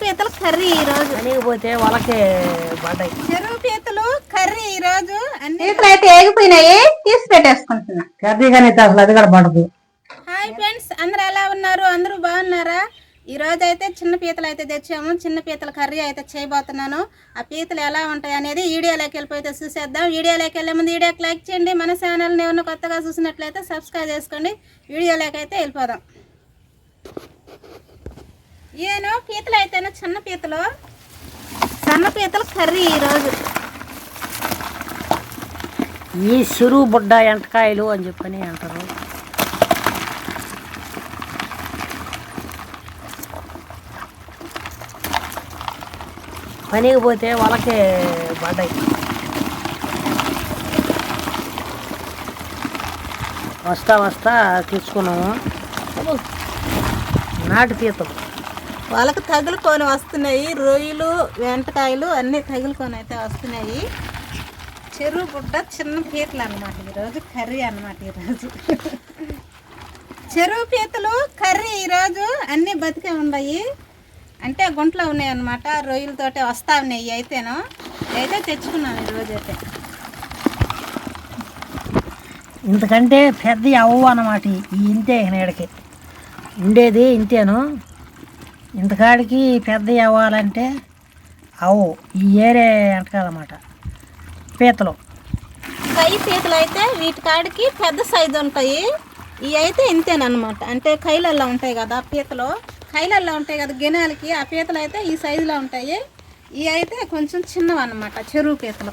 పీతలు కర్రీ ఈ రోజు. పోతే వాళ్ళకే పడ్డాయి చెరువు పీతలు కర్రీ ఈ రోజు అన్ని పీతలు అయితే ఏగిపోయినాయి తీసి పెట్టేసుకుంటున్నా. కర్రీగానే అసలు అది కూడా పడదు. హాయ్ ఫ్రెండ్స్ అందరూ ఎలా ఉన్నారు? అందరూ బాగున్నారా? ఈ రోజు అయితే చిన్న పీతలు అయితే తెచ్చాము. చిన్న పీతల కర్రీ అయితే చేయబోతున్నాను. ఆ పీతలు ఎలా ఉంటాయి అనేది వీడియోలోకి వెళ్ళిపోతే చూసేద్దాం. వీడియోలోకి వెళ్ళే ముందు వీడియోకి లైక్ చేయండి. మన ఛానల్ని ఏమన్నా కొత్తగా చూసినట్లయితే సబ్స్క్రైబ్ చేసుకోండి. వీడియోలోకి అయితే వెళ్ళిపోదాం. ఏను పీతలు అయితేనే చిన్న పీతలు. సన్న పీతలు కర్రీ ఈరోజు ఈ చెరువు బుడ్డ ఎంటకాయలు అని చెప్పని అంటారు. పనికి పోతే వాళ్ళకే పడ్డాయి వస్తా వస్తా తెచ్చుకున్నాము నాటు పీతలు. వాళ్ళకి తగులుకొని వస్తున్నాయి. రొయ్యలు వెంటకాయలు అన్నీ తగులుకొని అయితే వస్తున్నాయి. చెరువు గుడ్డ చిన్న పీతలు అనమాట ఈరోజు కర్రీ అనమాట ఈరోజు. చెరువు పీతలు కర్రీ ఈరోజు అన్నీ బతికే ఉన్నాయి. అంటే గుంట్లో ఉన్నాయి అనమాట రొయ్యలతోటే వస్తా ఉన్నాయి అయితేను. అయితే తెచ్చుకున్నాను ఈరోజు అయితే ఇంతకంటే పెద్ద అవ్వు అనమాట ఈ- ఇంతే ఇక్కడికి ఉండేది ఇంతేను. ఇంతకాడికి పెద్ద అవ్వాలంటే అవు ఈ ఏరే ఎంటకాలన్నమాట పీతలు. కై పీతలు అయితే వీటి కాడికి పెద్ద సైజు ఉంటాయి. ఇవి అయితే ఇంతేనమాట అంటే కైలల్లో ఉంటాయి కదా పీతలు. కైలల్లో ఉంటాయి కదా గినాలకి ఆ పీతలు అయితే ఈ సైజులో ఉంటాయి. ఇవి అయితే కొంచెం చిన్నవి అన్నమాట చెరువు పీతలు.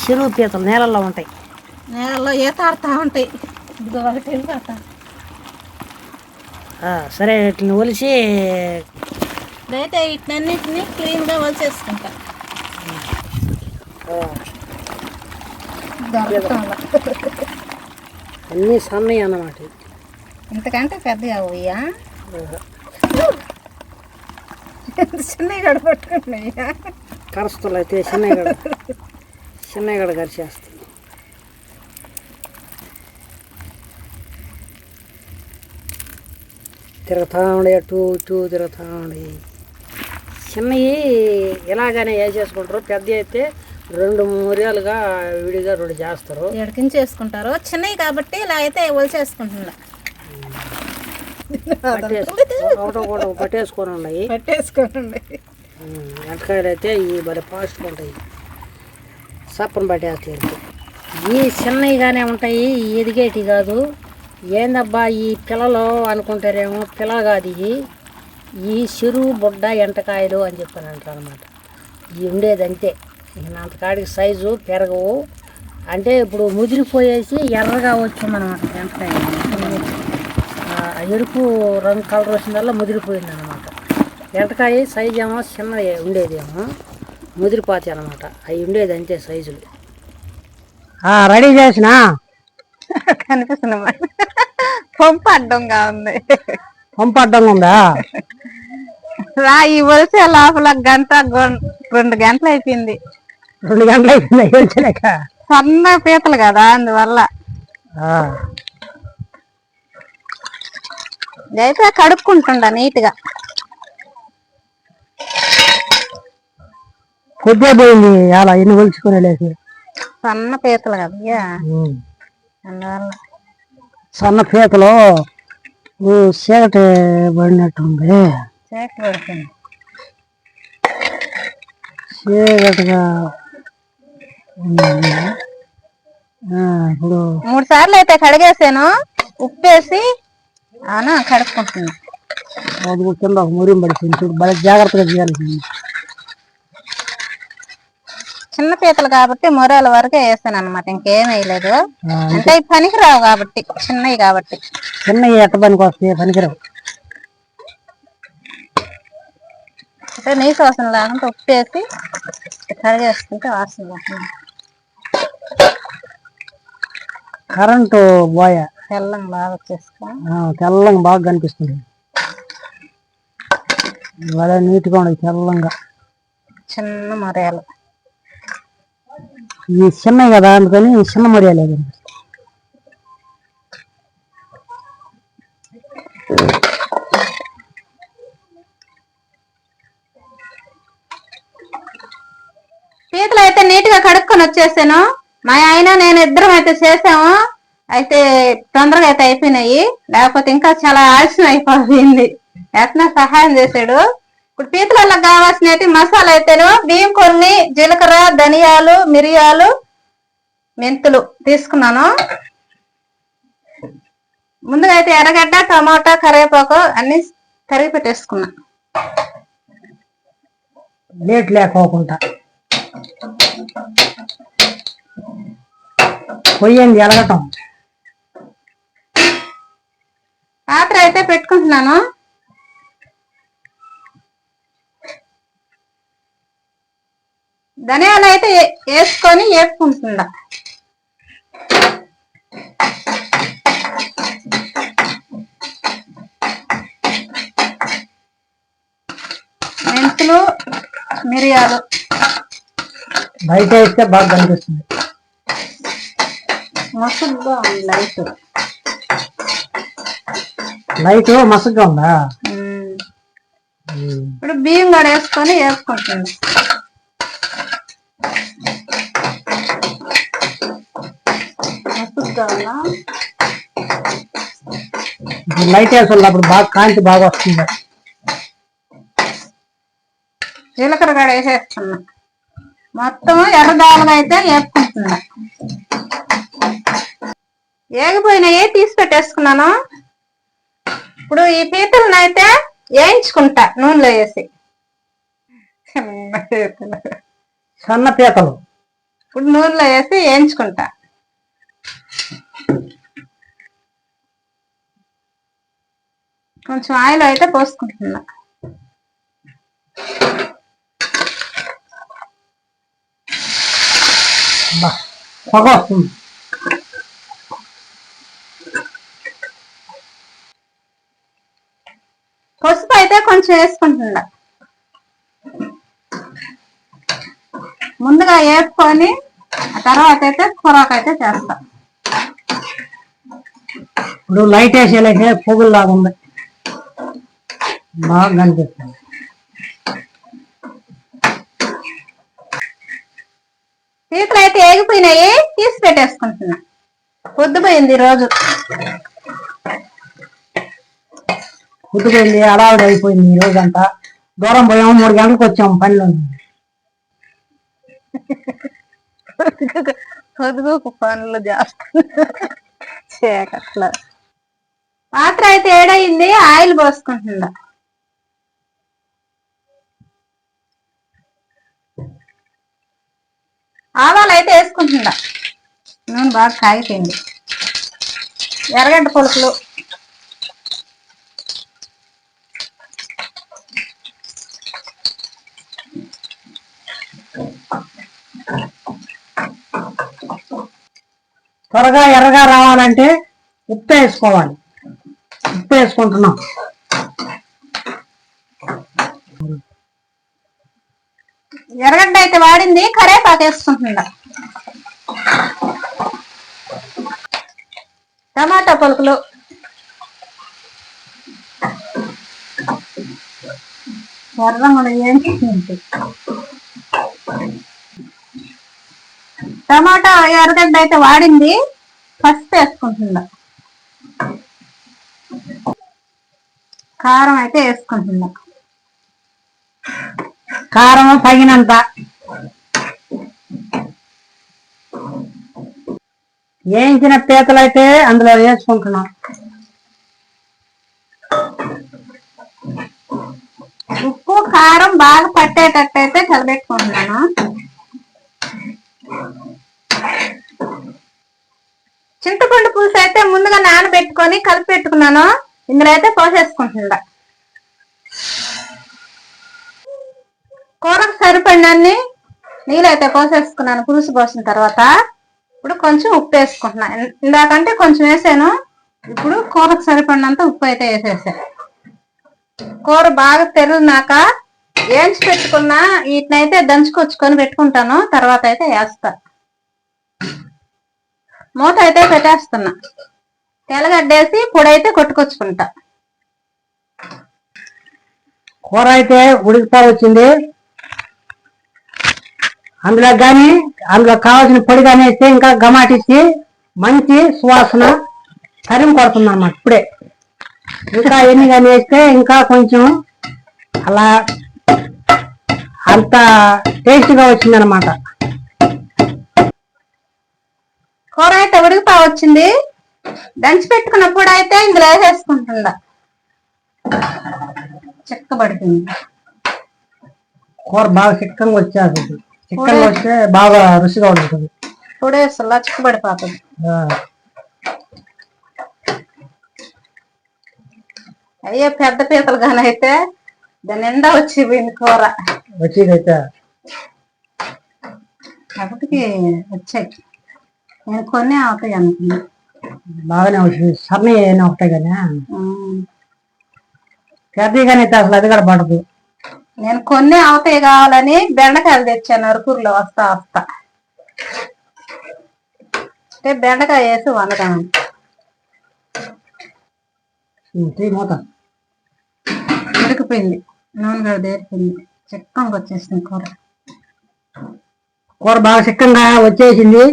చెరువు పీతలు నేలల్లో ఉంటాయి. నేలలో ఈత ఆడుతూ ఉంటాయి. ఇదిగో ఒకటి వెళ్ళిపోతా ఆ, సరే వీటిని ఒలిసి అయితే వీటినన్నిటిని క్లీన్గా దొరకటంలో. అన్నీ సన్నవి అన్నమాట. ఇంతకంటే పెద్దగా పోయా చిన్నవి గడపట్టుకున్నాయా? కరుస్తులు అయితే చిన్నగడ చిన్నగడ కరిచేస్తాయి తిరుగుతూ ఉండే అటు ఇటు తిరుగుతూ ఉండే చిన్నవి ఇలాగానే వేసేసుకుంటారు పెద్ద అయితే రెండు మూరేలుగా విడిగా రెండు చేస్తారు. ఎడకించి చేసుకుంటారు? చిన్నవి కాబట్టి ఇలా అయితే ఒకటో పట్టేసుకొని ఉన్నాయి పట్టేసుకోండి ఉమ్, ఎంటకాయలు అయితే ఈ మరి ఫాస్ట్గా ఉంటాయి. సప్పని పట్టేస్తాయి. ఈ చిన్నవిగానే ఉంటాయి ఎదిగేటి కాదు. ఏందబ్బా ఈ పిల్లలు అనుకుంటారేమో పిల్ల కాదు ఇవి ఈ చెరువు బుడ్డ ఎంటకాయలు అని చెప్పని అంటారు అనమాట ఇవి ఉండేది అంతే. ఇక అంతకాడికి సైజు పెరగవు అంటే ఇప్పుడు ముదిరిపోయేసి ఎర్రగా వచ్చిందనమాట ఎంటకాయ ఆ ఎరుపు రంగు కలర్ వచ్చిందల్లా ముదిరిపోయింది అనమాట ఎంటకాయ సైజు ఏమో చిన్న ఉండేదేమో ముదిరిపోతాయి అనమాట అవి ఉండేది అంతే సైజులు. రెడీ చేసిన? కనిపిస్తున్నా పంపు అడ్డంగా ఉంది. పంపు అడ్డంగా ఉందా? రా ఈ వలసే లోపల గంట రెండు గంటలు అయిపోయింది. రెండు గంటలు అయిపోయింది సన్న పీతలు కదా అందువల్ల. అయితే కడుక్కుంటుండ నీట్గా కొద్దిగా పోయింది అలా ఎన్ని కొలుచుకొని వెళ్ళేసి సన్న పీతలు కదా. అందువల్ల. సన్న పీతలు ఓ చీకటి పడినట్టుంది. చేక పెడుతుంది. చీకటిగా ఇప్పుడు మూడు సార్లు అయితే కడిగేసాను. ఉప్పేసి అవునా కడుక్కుంటున్నా. అది కింద ఒక మురిం పడిపోయింది. చూడు బాగా జాగ్రత్తగా చేయాల్సింది చిన్న పీతలు కాబట్టి మొరాల వరకే వేసాను అనమాట ఇంకేం వేయలేదు. అంటే ఇవి పనికి రావు కాబట్టి చిన్నవి కాబట్టి. చిన్న ఎట్ట పనికి వస్తాయి పనికిరావు. అంటే నీసు వాసన లేకుండా ఉప్పేసి కడిగేసుకుంటే వాసన వస్తుంది కరెంటు బోయ. తెల్లం బాగా వచ్చేసుకో ఆ, తెల్లంగా బాగా కనిపిస్తుంది. భలే నీట్గా ఉండదు తెల్లంగా. చిన్న మొరేలు. ఇవి చిన్నవి కదా అందుకని చిన్న ముడియాలేదు పీతలు అయితే నీట్గా కడుక్కొని వచ్చేసాను. మా ఆయన నేను ఇద్దరం అయితే చేసాము. అయితే తొందరగా అయితే అయిపోయినాయి. లేకపోతే ఇంకా చాలా ఆలస్యం అయిపోయింది. ఎట్లా సహాయం చేశాడు? ఇప్పుడు పీతలలో కావాల్సిన మసాలా అయితేను బియ్యం కొన్ని జీలకర్ర ధనియాలు మిరియాలు మెంతులు తీసుకున్నాను. ముందుగా అయితే ఎర్రగడ్డ టమాటా కరివేపాకు అన్ని తరిగి పెట్టేసుకున్నా. లేట్ లేకోకుండా పొయ్యింది ఎలగటం. పాత్ర అయితే పెట్టుకుంటున్నాను. ధనియాలు అయితే వేసుకొని వేపుకుంటుందా మెంతులు మిరియాలు. బయట వేస్తే బాగా కనిపిస్తుంది. మసుగ్గా ఉంది లైట్. లైట్ మసగ్గా ఉందా. ఇప్పుడు బియ్యం కూడా వేసుకొని వేసుకుంటుంది. లైట్ వేసి అప్పుడు బాగా కాంతి బాగా వస్తుంది. జీలకర్ర కూడా వేసేస్తున్నా. మొత్తం ఎర్రదాలుగా అయితే వేపుకుంటున్నా ఏగిపోయినాయి తీసి పెట్టేసుకున్నాను. ఇప్పుడు ఈ పీతలను అయితే వేయించుకుంటా నూనెలో వేసి. చిన్న. సన్న పీతలు. ఇప్పుడు నూనెలో వేసి వేయించుకుంటా. కొంచెం ఆయిల్ అయితే పోసుకుంటున్నా. పసుపు అయితే కొంచెం వేసుకుంటున్నా. ముందుగా వేసుకొని ఆ తర్వాత అయితే కూరకు అయితే చేస్తా. ఇప్పుడు లైట్ వేసేలాగే పొగుల్లాగా ఉంది. బాగా కనిపిస్తుంది. పీతలు అయితే ఏగిపోయినాయి తీసి పెట్టేసుకుంటున్నా. పొద్దుపోయింది రోజు. కుట్టుకెళ్ళి అడావిడి అయిపోయింది ఈ రోజంతా. దూరం పోయాము మూడు గంటలకు వచ్చాము పనిలో. పొదుగు పనులు చేస్తా చీకట్ల. పాత్ర అయితే ఏడయింది ఆయిల్ పోసుకుంటుందా ఆవాలు అయితే వేసుకుంటుందా నూనె బాగా కాగిపోయింది. ఎర్రగడ్డ పొలుకులు త్వరగా ఎర్రగా రావాలంటే ఉప్పు వేసుకోవాలి. వేసుకుంటున్నాం. ఎర్రగడ్డ అయితే వాడింది కరేపాకు వేసుకుంటున్నా. టమాటా పలుకులు. ఎర్రం కూడా ఏంటి టమాటా ఎర్రగడ్డ అయితే వాడింది ఫస్ట్ వేసుకుంటున్నా. కారం అయితే వేసుకుంటున్నా. కారం తగినంత. వేయించిన పీతలు అయితే అందులో వేసుకుంటున్నాం. ఉప్పు కారం బాగా పట్టేటట్టు అయితే కలిపెట్టుకుంటున్నాను చింతపండు పులుసు అయితే ముందుగా నానబెట్టుకొని కలిపి పెట్టుకున్నాను. ఇందులో అయితే పోసేసుకుంటుందా కూరకు సరిపడినన్ని నీళ్ళైతే పోసేసుకున్నాను పులుసు పోసిన తర్వాత. ఇప్పుడు కొంచెం ఉప్పు వేసుకుంటున్నా. ఇందాకంటే కొంచెం వేసాను ఇప్పుడు కూరకు సరిపడినంత ఉప్పు అయితే వేసేసా. కూర బాగా తెరునాక ఏంచి పెట్టుకున్నా వీటినైతే దంచుకొచ్చుకొని పెట్టుకుంటాను తర్వాత అయితే వేస్తా. మూత అయితే పెట్టేస్తున్నా. తెల్లగడ్డేసి పొడైతే కొట్టుకొచ్చుకుంటా. కూర అయితే ఉడికితా వచ్చింది. అందులో కానీ అందులో కావాల్సిన పొడి కానీ వేస్తే ఇంకా గమాటిచ్చి మంచి సువాసన తరిమి కొడుతుంది అన్నమాట ఇప్పుడే. ఇంకా ఎన్ని కానీ వేస్తే ఇంకా కొంచెం అలా అంత టేస్ట్గా వచ్చిందనమాట కూర అయితే ఉడికిపా వచ్చింది. దంచి పెట్టుకున్న పొడి అయితే ఇందులో వేసేసుకుంటుందా? చిక్కబడుతుంది. కూర బాగా చిక్కగా వచ్చేది చిక్కగా వస్తే బాగా రుచిగా ఉంటుంది పొడి వేస్తున్నా చిక్కబడిపోతుంది. అయ్యో పెద్ద పీతలు కానీ అయితే దాని నిండా వచ్చిపోయింది కూర. వచ్చేదైతే. కాబట్టి వచ్చాయి. నేను కొన్ని అవుతాయి అనుకున్నా బాగానే వచ్చింది సన్నవి అయినా ఒకటే కానీ అయితే అసలు అది కూడా పడదు. నేను కొన్ని అవుతాయి కావాలని బెండకాయలు తెచ్చాను అరకూరులో వస్తా వస్తా. అంటే బెండకాయ వేసి మూత ఉడికిపోయింది. నూనె కూడా దేరిపోయింది చిక్కంగా వచ్చేసింది కూర. కూర బాగా చిక్కగా వచ్చేసింది.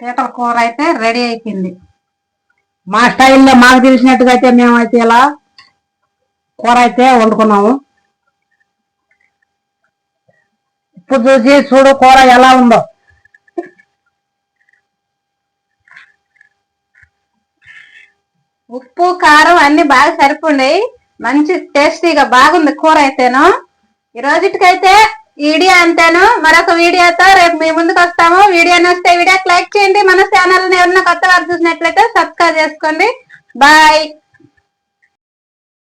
పీతల కూర అయితే రెడీ అయిపోయింది. మా స్టైల్లో మాకు తెలిసినట్టుగా అయితే మేమైతే ఇలా కూర అయితే వండుకున్నాము. ఇప్పుడు చూసి చూడు కూర ఎలా ఉందో. ఉప్పు కారం అన్ని బాగా సరిపోయి మంచి టేస్టీగా బాగుంది కూర అయితేను. ఈ రోజుటికైతే వీడియో అంతేను. మరొక వీడియోతో రేపు మీ ముందుకు వస్తాము. వీడియో నచ్చితే వీడియోకి లైక్ చేయండి. మన ఛానల్ ఎవరైనా కొత్త వారు చూసినట్లయితే సబ్స్క్రైబ్ చేసుకోండి. బాయ్.